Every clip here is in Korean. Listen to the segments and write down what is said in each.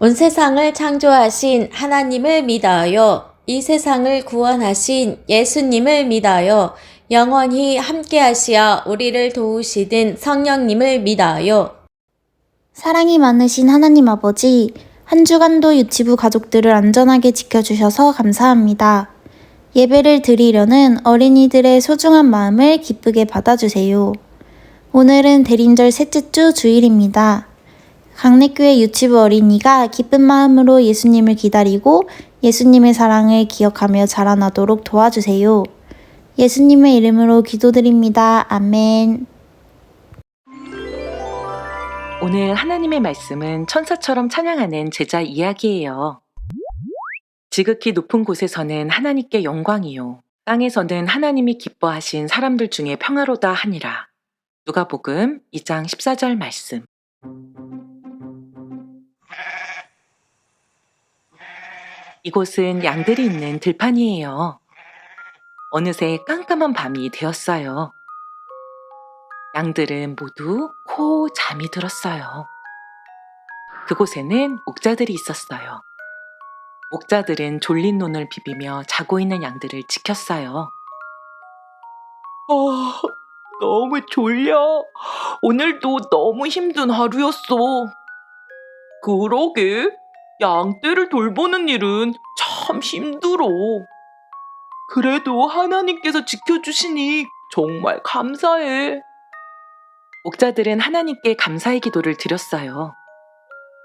온 세상을 창조하신 하나님을 믿어요. 이 세상을 구원하신 예수님을 믿어요. 영원히 함께하시어 우리를 도우시는 성령님을 믿어요. 사랑이 많으신 하나님 아버지, 한 주간도 유치부 가족들을 안전하게 지켜주셔서 감사합니다. 예배를 드리려는 어린이들의 소중한 마음을 기쁘게 받아주세요. 오늘은 대림절 셋째 주 주일입니다. 강내교회 유치부 어린이가 기쁜 마음으로 예수님을 기다리고 예수님의 사랑을 기억하며 자라나도록 도와주세요. 예수님의 이름으로 기도드립니다. 아멘. 오늘 하나님의 말씀은 천사처럼 찬양하는 제자 이야기예요. 지극히 높은 곳에서는 하나님께 영광이요. 땅에서는 하나님이 기뻐하신 사람들 중에 평화로다 하니라. 누가복음 2장 14절 말씀. 이곳은 양들이 있는 들판이에요. 어느새 깜깜한 밤이 되었어요. 양들은 모두 코 잠이 들었어요. 그곳에는 목자들이 있었어요. 목자들은 졸린 눈을 비비며 자고 있는 양들을 지켰어요. 아, 너무 졸려. 오늘도 너무 힘든 하루였어. 그러게. 양떼를 돌보는 일은 참 힘들어. 그래도 하나님께서 지켜주시니 정말 감사해. 목자들은 하나님께 감사의 기도를 드렸어요.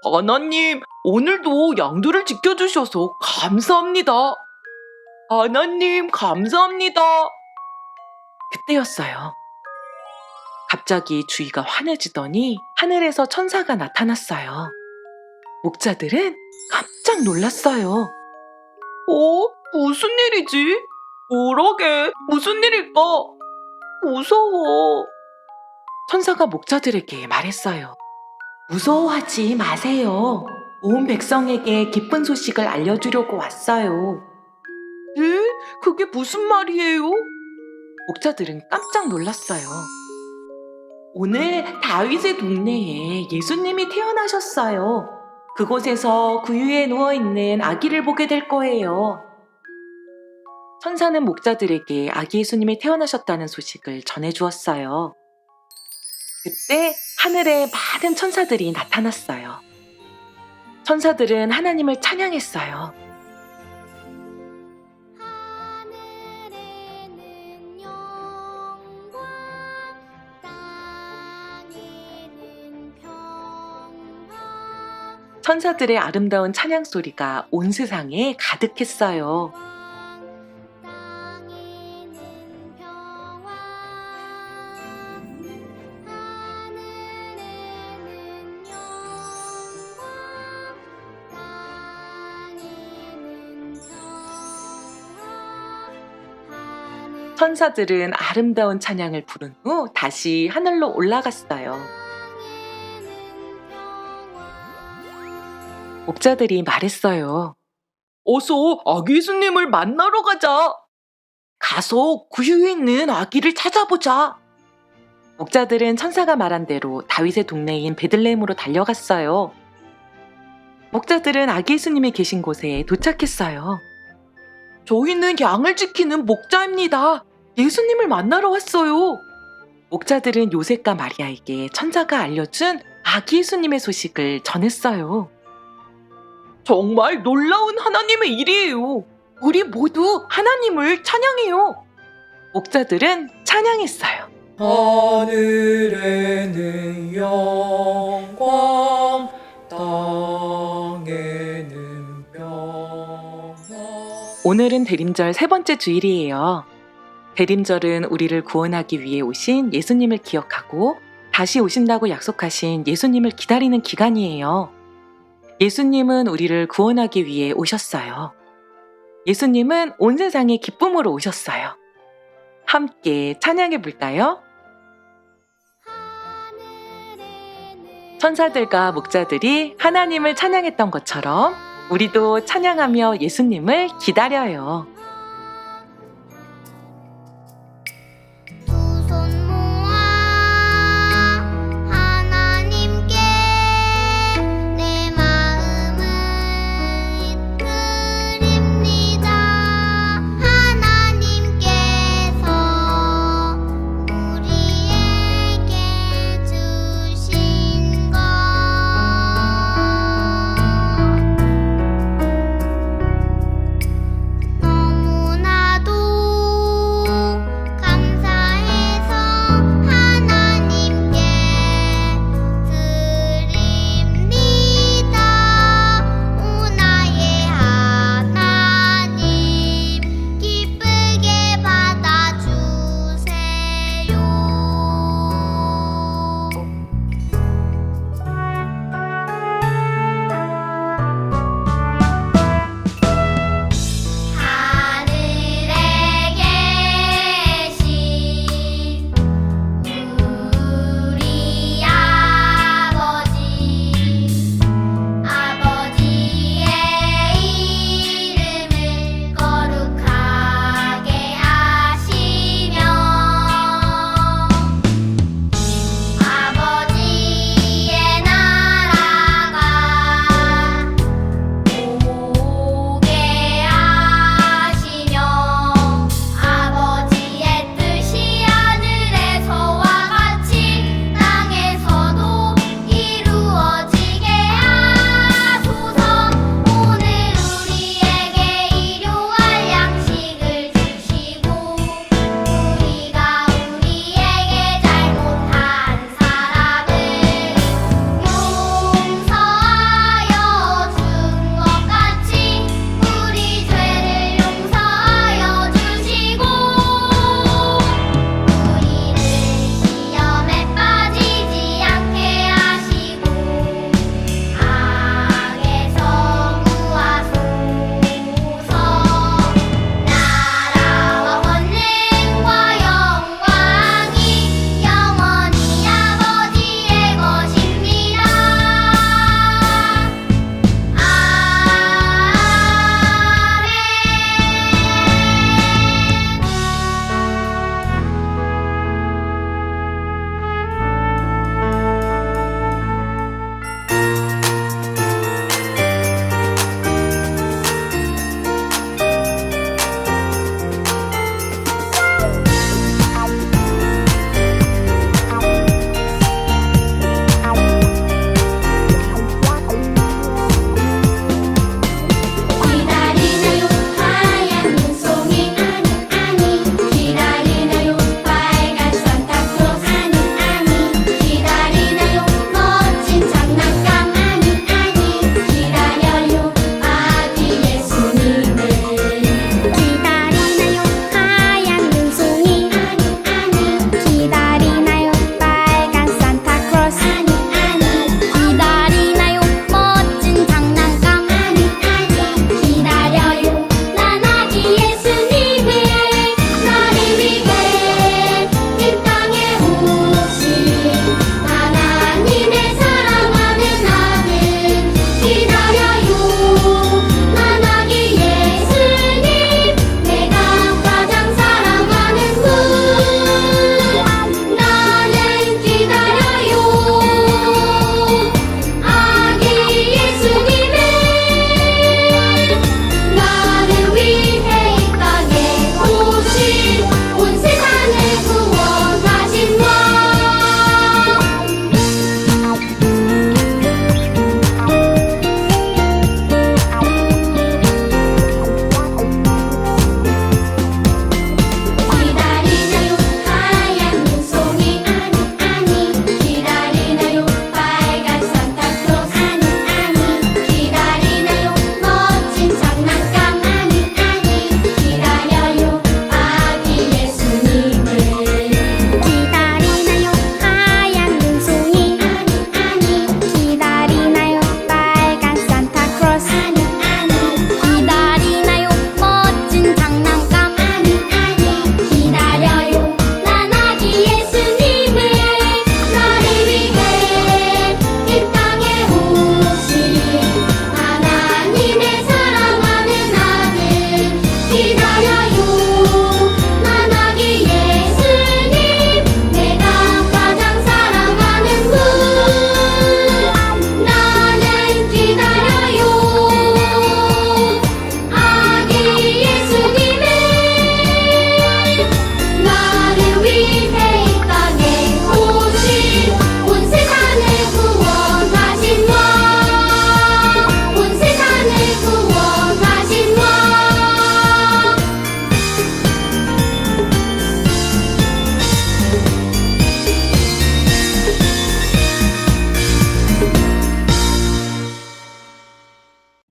하나님, 오늘도 양들을 지켜주셔서 감사합니다. 하나님, 감사합니다. 그때였어요. 갑자기 주위가 환해지더니 하늘에서 천사가 나타났어요. 목자들은 깜짝 놀랐어요. 어? 무슨 일이지? 그러게, 무슨 일일까? 무서워. 천사가 목자들에게 말했어요. 무서워하지 마세요. 온 백성에게 기쁜 소식을 알려주려고 왔어요. 네? 그게 무슨 말이에요? 목자들은 깜짝 놀랐어요. 오늘 다윗의 동네에 예수님이 태어나셨어요. 그곳에서 구유에 누워 있는 아기를 보게 될 거예요. 천사는 목자들에게 아기 예수님이 태어나셨다는 소식을 전해 주었어요. 그때 하늘에 많은 천사들이 나타났어요. 천사들은 하나님을 찬양했어요. 천사들의 아름다운 찬양 소리가 온 세상에 가득했어요. 천사들은 아름다운 찬양을 부른 후 다시 하늘로 올라갔어요. 목자들이 말했어요. 어서 아기 예수님을 만나러 가자. 가서 구유에 있는 아기를 찾아보자. 목자들은 천사가 말한 대로 다윗의 동네인 베들레헴으로 달려갔어요. 목자들은 아기 예수님이 계신 곳에 도착했어요. 저희는 양을 지키는 목자입니다. 예수님을 만나러 왔어요. 목자들은 요셉과 마리아에게 천사가 알려준 아기 예수님의 소식을 전했어요. 정말 놀라운 하나님의 일이에요. 우리 모두 하나님을 찬양해요. 목자들은 찬양했어요. 하늘에는 영광 땅에는 평화 오늘은 대림절 세 번째 주일이에요. 대림절은 우리를 구원하기 위해 오신 예수님을 기억하고 다시 오신다고 약속하신 예수님을 기다리는 기간이에요. 예수님은 우리를 구원하기 위해 오셨어요. 예수님은 온 세상에 기쁨으로 오셨어요. 함께 찬양해 볼까요? 천사들과 목자들이 하나님을 찬양했던 것처럼 우리도 찬양하며 예수님을 기다려요.